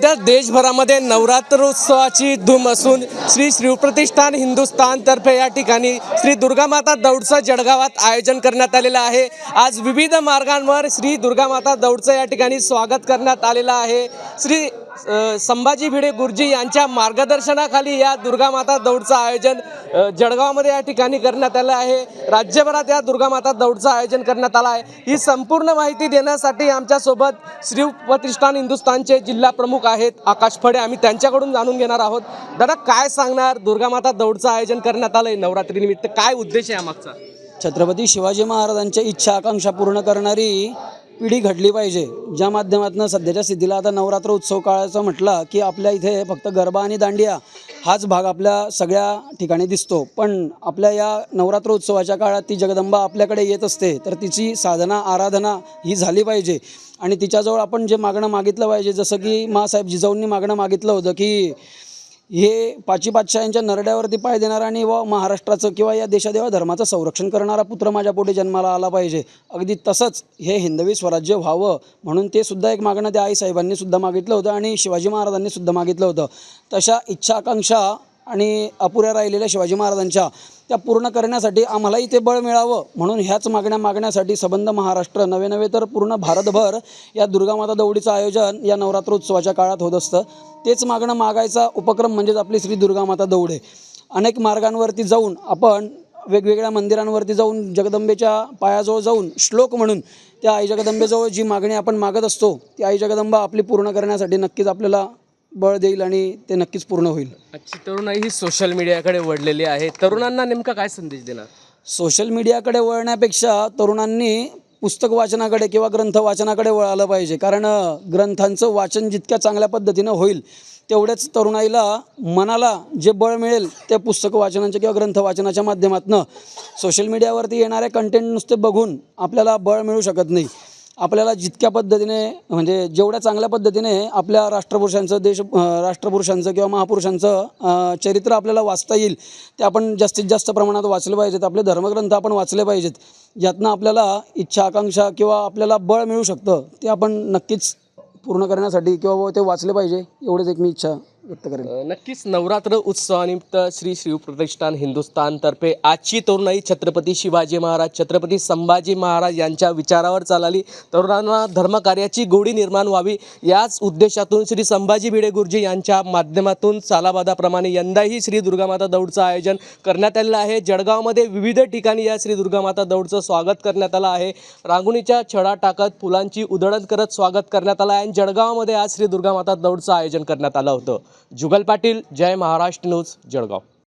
सध्या देशभरामध्ये नवरात्रोत्सवाची धूम असून श्री शिवप्रतिष्ठान हिंदुस्थानतर्फे या ठिकाणी श्री दुर्गामाता दौडचं जळगावात आयोजन करण्यात आलेलं आहे. आज विविध मार्गांवर श्री दुर्गामाता दौडचं या ठिकाणी स्वागत करण्यात आलेलं आहे. श्री संभाजी भिडे गुरुजी यांच्या मार्गदर्शनाखाली या दुर्गामाता दौडचं आयोजन जळगावमध्ये या ठिकाणी करण्यात आलं आहे. राज्यभरात या दुर्गामाता दौडचं आयोजन करण्यात आलं आहे. ही संपूर्ण माहिती देण्यासाठी आमच्यासोबत श्री प्रतिष्ठान हिंदुस्थानचे जिल्हा प्रमुख आहेत आकाश फडे. आम्ही त्यांच्याकडून जाणून घेणार आहोत. दादा काय सांगणार? दुर्गामाता दौडचं आयोजन करण्यात आलं आहे नवरात्रीनिमित्त काय उद्देश आहे यामागचा छत्रपती शिवाजी महाराजांच्या इच्छा आकांक्षा पूर्ण करणारी पिढी घडली पाहिजे. ज्या माध्यमातून सध्याच्या स्थितीला आता नवरात्र उत्सव काळाचं म्हटलं की आपल्या इथे फक्त गरबा आणि दांडिया हाच भाग आपल्या सगळ्या ठिकाणी दिसतो. पण आपल्या या नवरात्र उत्सवाच्या काळात ती जगदंबा आपल्याकडे येत असते तर तिची साधना आराधना ही झाली पाहिजे. आणि तिच्याजवळ आपण जे मागणं मागितलं पाहिजे जसं की मासाहेब जिजाऊंनी मागणं मागितलं होतं की हे पाची बादशाहांच्या नरड्यावरती पाय देणारा आणि व महाराष्ट्राचं किंवा या देशादेवा धर्माचं संरक्षण करणारा पुत्र माझ्या पोटी जन्माला आला पाहिजे. अगदी तसंच हे हिंदवी स्वराज्य व्हावं म्हणून ते सुद्धा एक मागणं त्या आईसाहेबांनी सुद्धा मागितलं होतं आणि शिवाजी महाराजांनी सुद्धा मागितलं होतं. तशा इच्छा आकांक्षा आणि अपुऱ्या राहिलेल्या शिवाजी महाराजांच्या त्या पूर्ण करण्यासाठी आम्हालाही ते बळ मिळावं म्हणून ह्याच मागण्या मागण्यासाठी सबंध महाराष्ट्र नवे नवे तर पूर्ण भारतभर या दुर्गामाता दौडीचं आयोजन या नवरात्र उत्सवाच्या काळात होत असतं. तेच मागणं मागायचा उपक्रम म्हणजेच आपली श्री दुर्गामाता दौड आहे. अनेक मार्गांवरती जाऊन आपण वेगवेगळ्या मंदिरांवरती जाऊन जगदंबेच्या पायाजवळ जाऊन श्लोक म्हणून त्या आई जगदंबेजवळ जी मागणी आपण मागत असतो ती आई जगदंबा आपली पूर्ण करण्यासाठी नक्कीच आपल्याला बळ देईल आणि ते नक्कीच पूर्ण होईल. आजची तरुणाई ही सोशल मीडियाकडे वळलेली आहे. तरुणांना नेमका काय संदेश देणार? सोशल मीडियाकडे वळण्यापेक्षा तरुणांनी पुस्तक वाचनाकडे किंवा ग्रंथ वाचनाकडे वळालं पाहिजे. कारण ग्रंथांचं वाचन जितक्या चांगल्या पद्धतीनं होईल तेवढेच तरुणाईला मनाला जे बळ मिळेल ते पुस्तक वाचनाच्या किंवा ग्रंथ वाचनाच्या माध्यमातून सोशल मीडियावरती येणारे कंटेंट नुसते बघून आपल्याला बळ मिळू शकत नाही. आपल्याला जितक्या पद्धतीने म्हणजे जेवढ्या चांगल्या पद्धतीने आपल्या राष्ट्रपुरुषांचं देश राष्ट्रपुरुषांचं किंवा महापुरुषांचं चरित्र आपल्याला वाचता येईल ते आपण जास्तीत जास्त प्रमाणात वाचले पाहिजेत. आपले धर्मग्रंथ आपण वाचले पाहिजेत. यातनं आपल्याला इच्छा आकांक्षा किंवा आपल्याला बळ मिळू शकतं ते आपण नक्कीच पूर्ण करण्यासाठी किंवा ते वाचले पाहिजे. एवढेच एक मी इच्छा व्यक्त करेल नक्कीच नवरात्र उत्सवानिमित्त श्री श्री प्रतिष्ठान हिंदुस्थानतर्फे आजची तरुणाई छत्रपती शिवाजी महाराज छत्रपती संभाजी महाराज यांच्या विचारावर चालली. तरुणांना धर्मकार्याची गोडी निर्माण व्हावी याच उद्देशातून श्री संभाजी भिडे गुरुजी यांच्या माध्यमातून सालाबादाप्रमाणे यंदाही श्री दुर्गामाता दौडचं आयोजन करण्यात आलेलं आहे. जळगावमध्ये विविध ठिकाणी या श्री दुर्गामाता दौडचं स्वागत करण्यात आलं आहे. रांगोणीच्या छडा टाकत फुलांची उधळण करत स्वागत करण्यात आलं आहे आणि जळगावमध्ये आज श्री दुर्गामाता दौडचं आयोजन करण्यात आलं होतं. जुगल पाटील जय महाराष्ट्र न्यूज जळगाव.